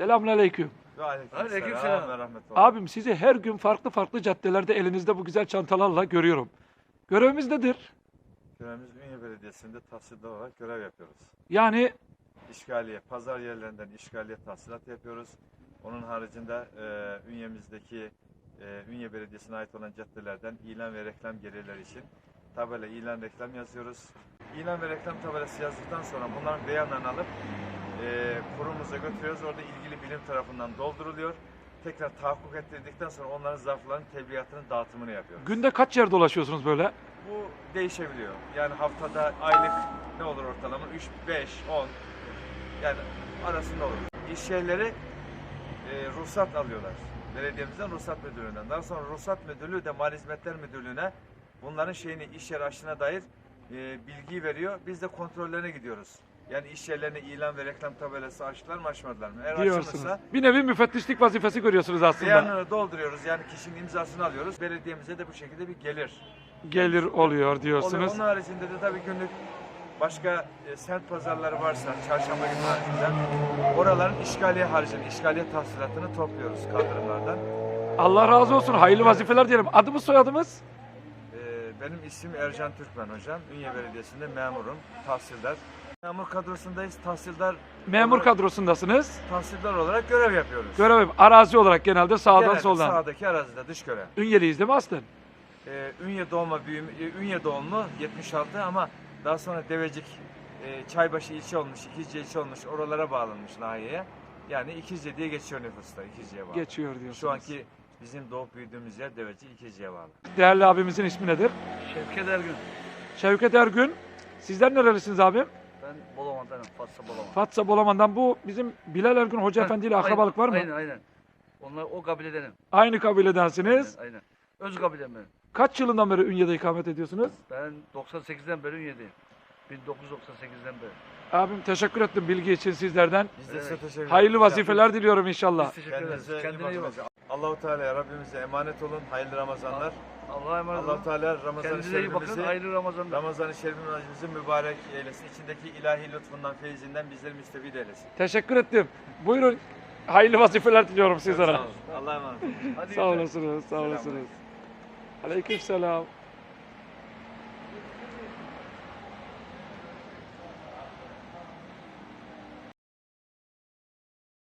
Selamünaleyküm. Aleykümselam Aleykümselam. ve rahmetullah. Abim sizi her gün farklı farklı caddelerde elinizde bu güzel çantalarla görüyorum. Görevimiz nedir? Görevimiz Ünye Belediyesi'nde tahsildar olarak görev yapıyoruz. Yani İşgaliye, pazar yerlerinden işgaliye tahsilat yapıyoruz. Onun haricinde e, Ünye'mizdeki e, Ünye Belediyesi'ne ait olan caddelerden ilan ve reklam gelirleri için tabela, ilan, reklam yazıyoruz. İlan ve reklam tabelası yazdıktan sonra bunların beyanlarını alıp kurumuza götürüyoruz. Orada ilgili bilim tarafından dolduruluyor. Tekrar tahakkuk ettirdikten sonra onların zarfların tebligatının dağıtımını yapıyoruz. günde kaç yer dolaşıyorsunuz böyle? Bu değişebiliyor. Yani haftada aylık ne olur ortalama? 3, 5, 10 yani arasında olur. İş yerleri e, ruhsat alıyorlar. Belediyemizden ruhsat müdürlüğünden. Daha sonra ruhsat müdürlüğü de Mali Hizmetler Müdürlüğü'ne bunların şeyini iş yeri açtığına dair e, bilgi veriyor. Biz de kontrollerine gidiyoruz. Yani iş yerlerine ilan ve reklam tabelası açtılar mı açmadılar mı? Eğer Diyorsunuz. açılırsa Bir nevi müfettişlik vazifesi görüyorsunuz aslında. beyanını dolduruyoruz. Yani kişinin imzasını alıyoruz. Belediyemize de bu şekilde bir gelir Gelir oluyor diyorsunuz. Onun haricinde de tabii günlük başka e, semt pazarları varsa çarşamba günü haricinde oraların işgaliye harcını, işgaliye tahsilatını topluyoruz kaldırımlardan. Allah razı olsun. Hayırlı vazifeler diyelim. Adımız soyadımız? E, benim ismim Ercan Türkmen hocam. Ünye Belediyesi'nde memurum, tahsildar. Memur kadrosundayız. Tahsildar Memur olarak, kadrosundasınız. tahsildar olarak görev yapıyoruz. Görev arazi olarak genelde sağdan Genelde soldan. Sağdaki arazide dış görev. Ünyeliyiz değil mi aslen? E, Ünye doğma büyüm, e, Ünye doğumlu 76 ama daha sonra Devecik e, Çaybaşı ilçe olmuş, İkizce ilçe olmuş, oralara bağlanmış nahiyeye. Yani İkizce diye geçiyor nüfusta, İkizce'ye bağlı. Geçiyor diyorsunuz. Şu anki bizim doğup büyüdüğümüz yer Devecik İkizce'ye bağlı. Değerli abimizin ismi nedir? Şevket Ergün. Şevket Ergün. Sizler nerelisiniz abim? Ben Bolaman'danım. Fatsa Bolaman. Fatsa Bolaman'dan bu bizim Bilal Ergün Hoca Efendi ile akrabalık var mı? Aynen aynen. Onlar o kabiledenim. Aynı kabiledensiniz. Aynen, aynen. Öz kabilem benim. Kaç yılından beri Ünye'de ikamet ediyorsunuz? Ben 98'den beri Ünye'deyim. 1998'den beri. Abim teşekkür ettim bilgi için sizlerden. Biz de size teşekkür ederiz. Hayırlı vazifeler diliyorum inşallah. Biz teşekkür ederiz. Kendinize, iyi bak. Allahu Teala Rabbimize emanet olun. Hayırlı Ramazanlar. Allah'a emanet Allahu olun. Teala Ramazan-ı Kendinize iyi bakın. Şerifimizi Hayırlı Ramazanlar. Ramazan-ı Şerifimizi mübarek eylesin. İçindeki ilahi lütfundan, feyzinden bizleri müstefid eylesin. Teşekkür ettim. Buyurun. Hayırlı vazifeler diliyorum sizlere. Sağ olun. Allah'a emanet olun. Hadi Sağ güzel. olasınız, sağ olasınız. Aleykümselam.